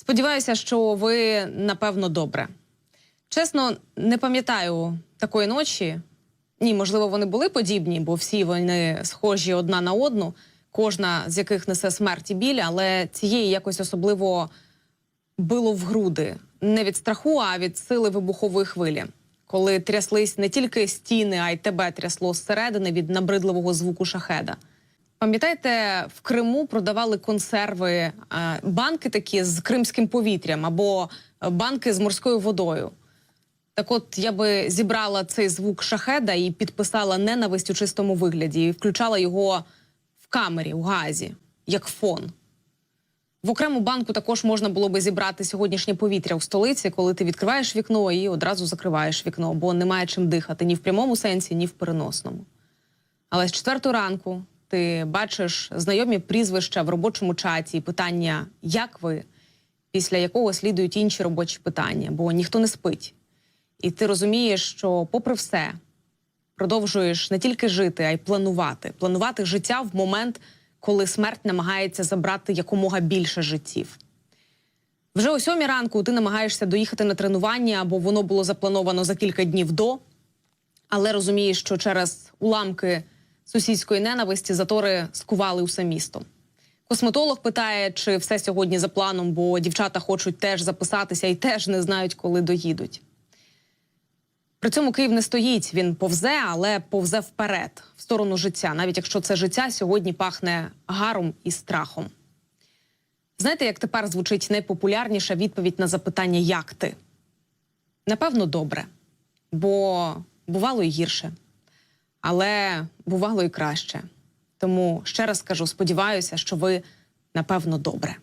Сподіваюся, що ви напевно добре. Чесно, не пам'ятаю такої ночі. Ні, можливо, вони були подібні, бо всі вони схожі одна на одну, кожна з яких несе смерть і біль, але цієї якось особливо било в груди не від страху, а від сили вибухової хвилі, коли тряслись не тільки стіни, а й тебе трясло зсередини від набридливого звуку шахеда. Пам'ятаєте, в Криму продавали консерви, е, банки такі з кримським повітрям або е, банки з морською водою. Так от я би зібрала цей звук шахеда і підписала ненависть у чистому вигляді, і включала його в камері, у газі, як фон. В окрему банку також можна було би зібрати сьогоднішнє повітря у столиці, коли ти відкриваєш вікно і одразу закриваєш вікно, бо немає чим дихати ні в прямому сенсі, ні в переносному. Але з четвертої ранку ти бачиш знайомі прізвища в робочому чаті питання, як ви, після якого слідують інші робочі питання, бо ніхто не спить. І ти розумієш, що, попри все, продовжуєш не тільки жити, а й планувати. Планувати життя в момент, коли смерть намагається забрати якомога більше життів. Вже о сьомій ранку ти намагаєшся доїхати на тренування, або воно було заплановано за кілька днів до, але розумієш, що через уламки сусідської ненависті затори скували усе місто. Косметолог питає, чи все сьогодні за планом, бо дівчата хочуть теж записатися і теж не знають, коли доїдуть. При цьому Київ не стоїть, він повзе, але повзе вперед, в сторону життя, навіть якщо це життя сьогодні пахне гаром і страхом. Знаєте, як тепер звучить найпопулярніша відповідь на запитання Як ти? Напевно, добре. Бо бувало і гірше, але бувало і краще. Тому ще раз кажу: сподіваюся, що ви напевно добре.